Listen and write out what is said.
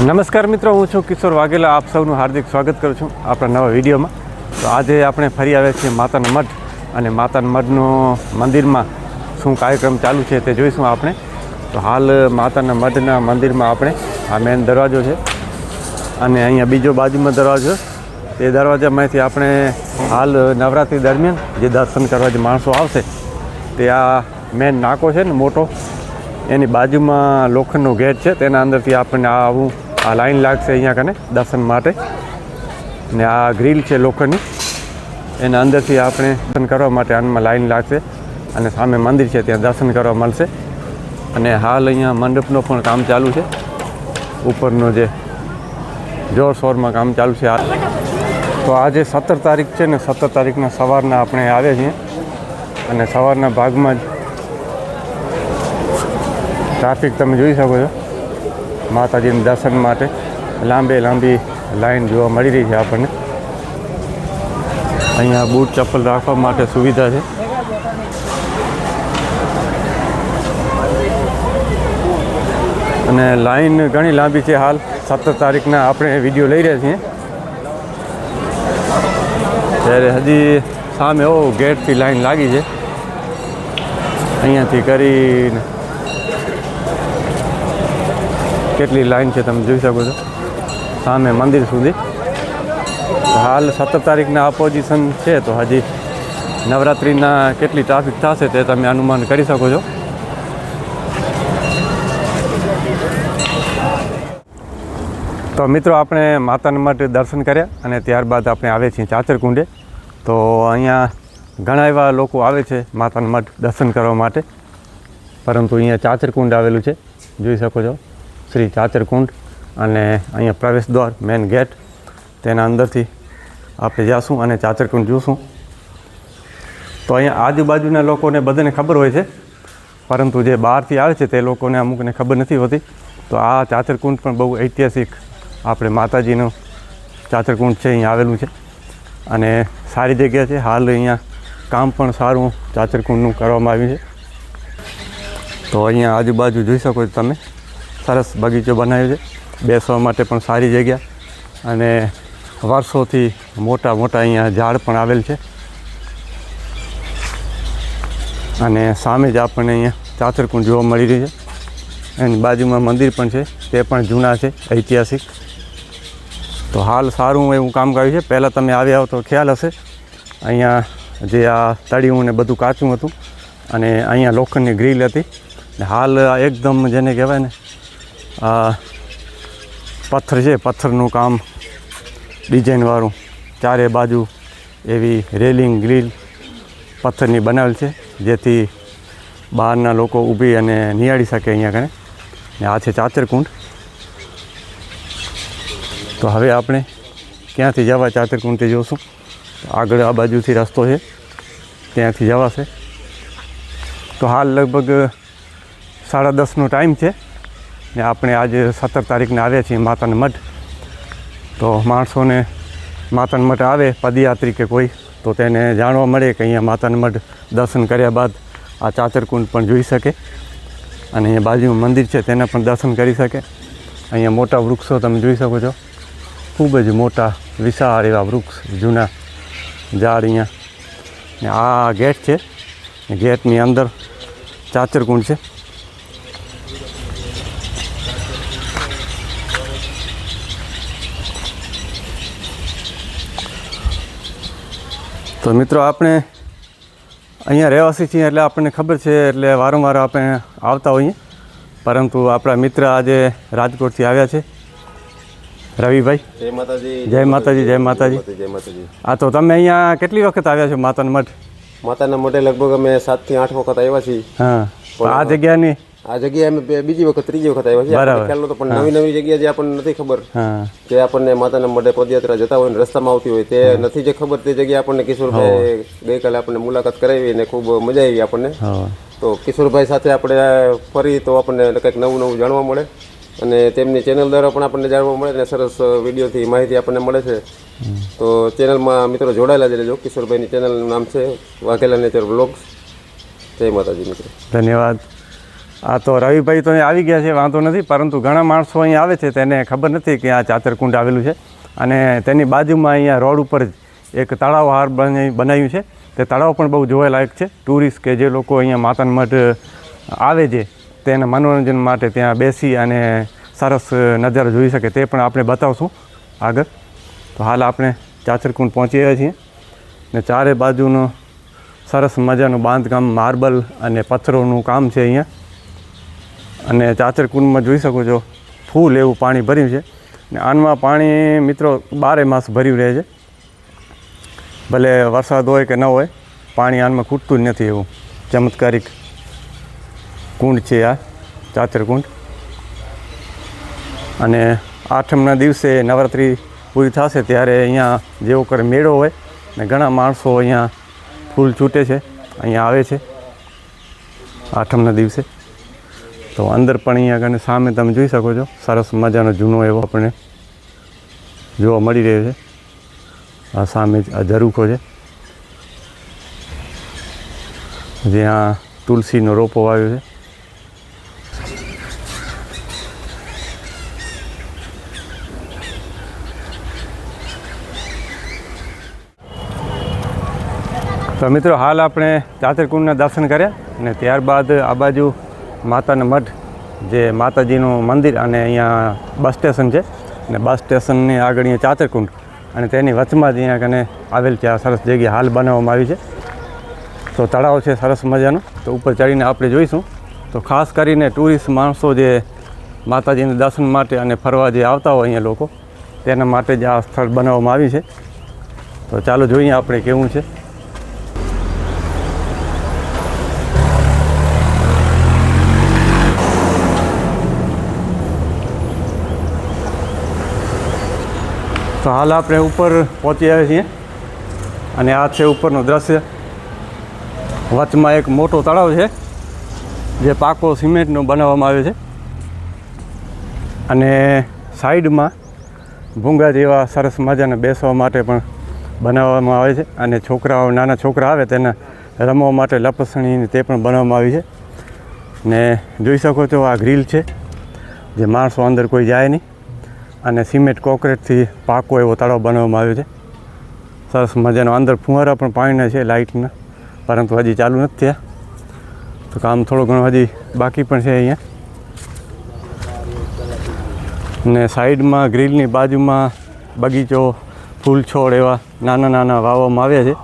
નમસ્કાર મિત્રો, હું છું કિશોર વાઘેલા. આપ સૌનું હાર્દિક સ્વાગત કરું છું આપણા નવા વિડીયોમાં. તો આજે આપણે ફરી આવ્યા છીએ માતાના મઠ અને માતાના મઢનો મંદિરમાં શું કાર્યક્રમ ચાલુ છે તે જોઈશું આપણે. તો હાલ માતાના મઢના મંદિરમાં આપણે આ મેન દરવાજો છે અને અહીંયા બીજો બાજુમાં દરવાજો. તે દરવાજામાંથી આપણે હાલ નવરાત્રિ દરમિયાન જે દર્શન કરવા જે માણસો આવશે, તે આ મેન નાકો છે ને મોટો એની બાજુમાં લોખંડનો ગેટ છે, તેના અંદરથી આપણને આ આવું આ લાઈન લાગશે અહીંયા કને દર્શન માટે. ને આ ગ્રીલ છે લોખંડની. એના અંદરથી આપણે દર્શન કરવા માટે આનમાં લાઈન લાગશે અને સામે મંદિર છે, ત્યાં દર્શન કરવા મળશે. અને હાલ અહીંયા મંડપનો પણ કામ ચાલુ છે. ઉપરનો જે જોરશોરમાં કામ ચાલુ છે તો આજે સત્તર તારીખ છે ને સત્તર તારીખના સવારના આપણે આવ્યા છીએ. અને સવારના ભાગમાં જ ટ્રાફિક તમે જોઈ શકો છો. માતાજીના દર્શન માટે લાંબે લાંબી લાઈન જોવા મળી રહી છે આપણને. અહીંયા બૂટ ચપ્પલ રાખવા માટે સુવિધા છે. અને લાઈન ઘણી લાંબી છે હાલ. સત્તર તારીખના આપણે વીડિયો લઈ રહ્યા છીએ. ત્યારે હજી સામે એવો ગેટથી લાઈન લાગી છે. અહીંયાથી કરીને કેટલી લાઈન છે તમે જોઈ શકો છો. સામે મંદિર સુધી. હાલ સત્તર તારીખના અપોઝિશન છે, તો હજી નવરાત્રિના કેટલી ટ્રાફિક થશે તે તમે અનુમાન કરી શકો છો. તો મિત્રો, આપણે માતાના માટે દર્શન કર્યા અને ત્યારબાદ આપણે આવે છીએ ચાચરકુંડે તો અહીંયા ઘણા એવા લોકો આવે છે માતાના મઠ દર્શન કરવા માટે. પરંતુ અહીંયા ચાચરકુંડ આવેલું છે. જોઈ શકો છો. શ્રી ચાચરકુંડ અને અહીંયા પ્રવેશ દ્વાર મેઇન ગેટ તેના અંદરથી આપણે જાશું અને ચાચરકુંડ જોઈશું તો અહીંયા આજુબાજુના લોકોને બધાને ખબર હોય છે, પરંતુ જે બહારથી આવે છે તે લોકોને અમુકને ખબર નથી હોતી. તો આ ચાચરકુંડ પણ બહુ ઐતિહાસિક આપણે માતાજીનું ચાચરકુંડ છે, અહીંયા આવેલું છે. અને સારી જગ્યા છે. હાલ અહીંયા કામ પણ સારું ચાચરકુંડનું કરવામાં આવ્યું છે. તો અહીંયા આજુબાજુ જોઈ શકો છો તમે. સરસ બગીચો બનાવ્યો છે. બેસવા માટે પણ સારી જગ્યા. અને વર્ષોથી મોટા મોટા અહીંયા ઝાડ પણ આવેલ છે. અને સામે જ આપણને અહીંયા ચાતરકુંડ જોવા મળી રહ્યું છે. એની બાજુમાં મંદિર પણ છે. તે પણ જૂના છે, ઐતિહાસિક. તો હાલ સારું એવું કામ કર્યું છે. પહેલાં તમે આવ્યા હો તો ખ્યાલ હશે. અહીંયા જે આ તળિયું ને બધું કાચું હતું. અને અહીંયા લોખંડની ગ્રીલ હતી. હાલ એકદમ જેને કહેવાય ને આ પથ્થર છે, પથ્થરનું કામ ડિઝાઇનવાળું ચારે બાજુ એવી રેલિંગ, ગ્રીલ પથ્થરની બનાવેલ છે, જેથી બહારના લોકો ઊભી અને નિહાળી શકે અહીંયા કણે ને આ છે ચાતરકુંડ. તો હવે આપણે ક્યાંથી જવા ચાતરકુંડથી જોશું? આગળ આ બાજુથી રસ્તો છે, ત્યાંથી જવાશે. તો હાલ લગભગ સાડા દસનો ટાઈમ છે. ને આપણે આજે સત્તર તારીખને આવ્યા છીએ માતાના મઠ તો માણસોને માતાના મઠ આવે, પદયાત્રી કે કોઈ, તો તેને જાણવા મળે કે અહીંયા માતાના મઠ દર્શન કર્યા બાદ આ ચાચરકુંડ પણ જોઈ શકે. અને અહીંયા બાજુમાં મંદિર છે, તેના પણ દર્શન કરી શકે. અહીંયા મોટા વૃક્ષો તમે જોઈ શકો છો. ખૂબ જ મોટા, વિશાળ એવા વૃક્ષ, જૂના ઝાડ અહીંયા. આ ગેટ છે. ગેટની અંદર ચાચરકુંડ છે. તો મિત્રો આપણે અહીંયા રહેવાસી છીએ એટલે આપણને ખબર છે એટલે વારંવાર આપણે આવતા હોઈએ. પરંતુ આપણા મિત્ર આજે રાજકોટથી આવ્યા છે. રવિભાઈ. જય માતાજી. જય માતાજી જય માતાજી. જય માતાજી હા તો તમે અહીંયા કેટલી વખત આવ્યા છો? માતાના મઠ માતાના મઠે લગભગ અમે સાતથી આઠ વખત આવ્યા છીએ. હા તો આ જગ્યાની આ જગ્યાએ અમે બીજી વખત ત્રીજી વખત આવ્યા છીએ. ખ્યાલ નતો પણ નવી નવી જગ્યા જે આપણને નથી ખબર કે જે આપણને માતાના મઢે પદયાત્રા જતા હોય ને રસ્તામાં આવતી હોય તે નથી જે ખબર તે જગ્યાએ આપણને કિશોરભાઈ ગઈકાલે આપણને મુલાકાત કરાવી અને ખૂબ મજા આવી આપણને. તો કિશોરભાઈ સાથે આપણે ફરી તો આપણને કંઈક નવું નવું જાણવા મળે અને તેમની ચેનલ દ્વારા પણ આપણને જાણવા મળે અને સરસ વિડીયોથી માહિતી આપણને મળે છે. તો ચેનલમાં મિત્રો જોડાયેલા જ રહેજો. કિશોરભાઈની ચેનલનું નામ છે વાઘેલા નેચર બ્લોગ્સ. જય માતાજી મિત્રો. ધન્યવાદ. આ તો રવિભાઈ તો આવી ગયા છે, વાંધો નથી, પરંતુ ઘણા માણસો અહીં આવે છે તેને ખબર નથી કે આ ચાતરકુંડ આવેલું છે. અને તેની બાજુમાં અહીંયા રોડ ઉપર જ એક તળાવ હાર બનાવી બનાવ્યું છે. તે તળાવ પણ બહુ જોવાલાયક છે. ટુરિસ્ટ કે જે લોકો અહીંયા માતાના મઠ આવે છે, તેના મનોરંજન માટે ત્યાં બેસી અને સરસ નજારો જોઈ શકે તે પણ આપણે બતાવશું આગળ. તો હાલ આપણે ચાચરકુંડ પહોંચી ગયા છીએ ને ચારે બાજુનો સરસ મજાનું બાંધકામ, માર્બલ અને પથ્થરોનું કામ છે અહીંયા. અને ચાચર કુંડમાં જોઈ શકો છો, ફૂલ એવું પાણી ભર્યું છે. ને આનમાં પાણી મિત્રો બારે માસ ભર્યું રહે છે. ભલે વરસાદ હોય કે ન હોય, પાણી આનમાં ખૂટતું જ નથી એવું. ચમત્કારિક કુંડ છે આ ચાચર કુંડ અને આઠમના દિવસે નવરાત્રિ પૂરી થશે ત્યારે અહીંયા જેવો કરે મેળો હોય ને ઘણા માણસો અહીંયા ફૂલ છૂટે છે, અહીંયા આવે છે. આઠમના દિવસે. તો અંદર પણ અહીંયા આગળ સામે તમે જોઈ શકો છો, સરસ મજાનો જૂનો એવો આપણને જોવા મળી રહ્યો છે. આ સામે આ ઝરૂખો છે. જ્યાં તુલસીનો રોપો આવ્યો છે. તો મિત્રો, હાલ આપણે દાતરકુંડના દર્શન કર્યા અને ત્યારબાદ આ બાજુ માતાના મઠ જે માતાજીનું મંદિર અને અહીંયા બસ સ્ટેશન છે. અને બસ સ્ટેશનની આગળ અહીંયા ચાતરકુંડ અને તેની વચમાં જ અહીંયા કને આવેલ છે. આ સરસ જગ્યા હાલ બનાવવામાં આવી છે. તો તળાવ છે સરસ મજાનો. તો ઉપર ચડીને આપણે જોઈશું. તો ખાસ કરીને ટુરિસ્ટ માણસો જે માતાજીના દર્શન માટે અને ફરવા જે આવતા હોય અહીંયા લોકો, તેના માટે જ આ સ્થળ બનાવવામાં આવ્યું છે. તો ચાલો જોઈએ આપણે કેવું છે. તો હાલ આપણે ઉપર પહોંચી આવ્યા છીએ. અને આ છે ઉપરનું દ્રશ્ય. વચમાં એક મોટો તળાવ છે, જે પાકો સિમેન્ટનો બનાવવામાં આવ્યો છે. અને સાઈડમાં ભૂંગા જેવા સરસ મજાને બેસવા માટે પણ બનાવવામાં આવે છે. અને છોકરાઓ, નાના છોકરા આવે તેને રમવા માટે લપસણી તે પણ બનાવવામાં આવી છે. ને જોઈ શકો છો આ ગ્રીલ છે, જે માણસો અંદર કોઈ જાય નહીં. અને સિમેન્ટ કોંક્રીટથી પાકો એવો તળાવ બનાવવામાં આવ્યો છે. સરસ મજાનો અંદર ફુવારા પણ પાણીના છે લાઇટના, પરંતુ હજી ચાલુ નથી થયા. તો કામ થોડું ઘણું હજી બાકી પણ છે અહીંયા. ને સાઈડમાં ગ્રીલની બાજુમાં બગીચો ફૂલ છોડ એવા નાના નાના વાવવામાં આવ્યા છે.